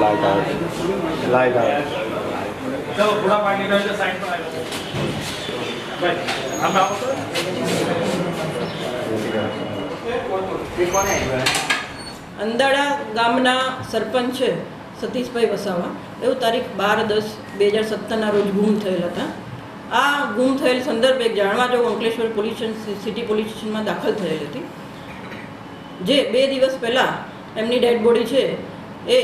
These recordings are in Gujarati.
લાઈટ અંદાડા ગામના સરપંચ છે સતીશભાઈ વસાવા. એવું તારીખ બાર દસ બે હજાર સત્તરના રોજ ગુમ થયેલ હતા. આ ગુમ થયેલ સંદર્ભે જાણવા જો અંકલેશ્વર પોલીસ સિટી પોલીસ સ્ટેશનમાં દાખલ થયેલ હતી. જે બે દિવસ પહેલાં એમની ડેડ બોડી છે, એ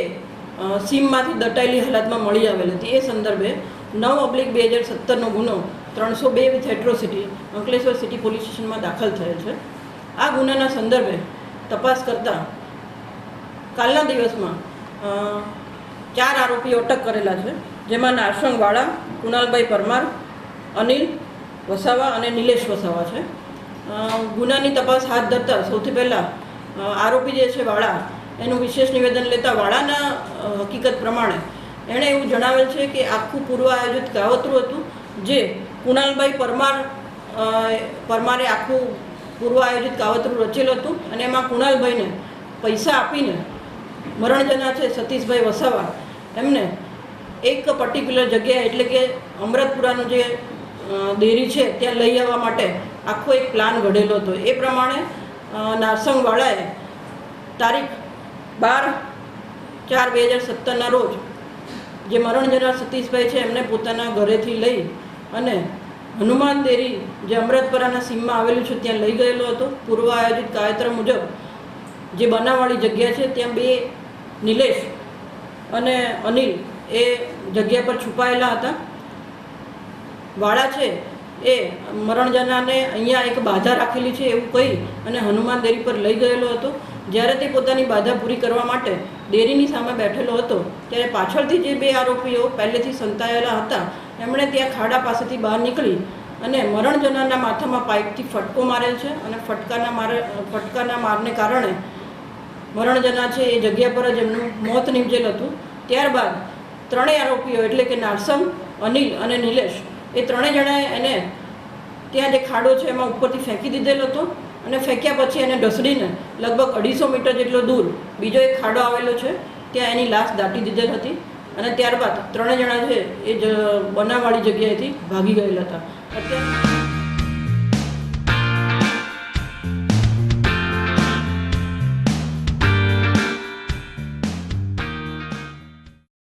સીમમાંથી દટાયેલી હાલતમાં મળી આવેલ હતી. એ સંદર્ભે નવ ઓબ્લિક બે હજાર સત્તરનો ગુનો ત્રણસો બે with atrocity Ankleshwar city police સ્ટેશનમાં દાખલ થયેલ છે. આ ગુનાના સંદર્ભે તપાસ કરતાં કાલના દિવસમાં ચાર આરોપીઓ અટક કરેલા છે, જેમાં નારસંગવાળા કુણાલભાઈ પરમાર, અનિલ વસાવા અને નિલેશ વસાવા છે. ગુનાની તપાસ હાથ ધરતા સૌથી પહેલાં આરોપી જે છે વાળા એનું વિશેષ નિવેદન લેતા વાળાના હકીકત પ્રમાણે એણે એવું જણાવેલ છે કે આખું પૂર્વ આયોજિત કાવતરું હતું જે કુણાલભાઈ પરમાર પરમારે આખું પૂર્વ આયોજિત કાવતરું રચેલું હતું અને એમાં કુણાલભાઈને પૈસા આપીને મરણજના છે સતીશભાઈ વસાવા એમને એક પર્ટિક્યુલર જગ્યાએ એટલે કે અમૃતપુરાનું જે દેરી છે ત્યાં લઈ આવવા માટે આખો એક પ્લાન ઘડેલો હતો. એ પ્રમાણે નારસંગવાળાએ તારીખ બાર, ચાર બે હજાર સત્તરના રોજ જે મરણ સતીશભાઈ છે, એમને પોતાના ઘરેથી લઈ અને હનુમાન દેરી જે અમૃતપરાના સીમમાં આવેલું છે, ત્યાં લઈ ગયેલો હતો. પૂર્વ આયોજિત કાયત્ર મુજબ જે બનાવવાળી જગ્યા છે, ત્યાં બે નિલેશ અને અનિલ એ જગ્યા પર છુપાયેલા હતા. વાળા છે, એ મરણજનાને અહીંયા એક બાધા રાખેલી છે, એવું કહી અને હનુમાન દેરી પર લઈ ગયેલો હતો. જ્યારે તે પોતાની બાધા પૂરી કરવા માટે ડેરીની સામે બેઠેલો હતો, ત્યારે પાછળથી જે બે આરોપીઓ પહેલેથી સંતાયેલા હતા, એમણે ત્યાં ખાડા પાસેથી બહાર નીકળી અને મરણ જનારના માથામાં પાઇપથી ફટકો મારેલ છે અને ફટકાના મારે, ફટકાના મારને કારણે મરણ જનાર છે એ જગ્યા પર જ એમનું મોત નીપજેલ હતું. ત્યારબાદ ત્રણેય આરોપીઓ એટલે કે નારસમ, અનિલ અને નિલેશ, એ ત્રણેય જણાએ એને ત્યાં જે ખાડો છે એમાં ઉપરથી ફેંકી દીધેલો હતો. અને ફેંક્યા પછી એને ઢસડીને લગભગ અઢીસો મીટર જેટલો દૂર બીજો એક ખાડો આવેલો છે, ત્યાં એની લાશ દાટી દીધેલ હતી અને ત્યારબાદ ત્રણે જણા છે એ જ, બનાવવાળી જગ્યાએથી ભાગી ગયેલા હતા. અત્યારે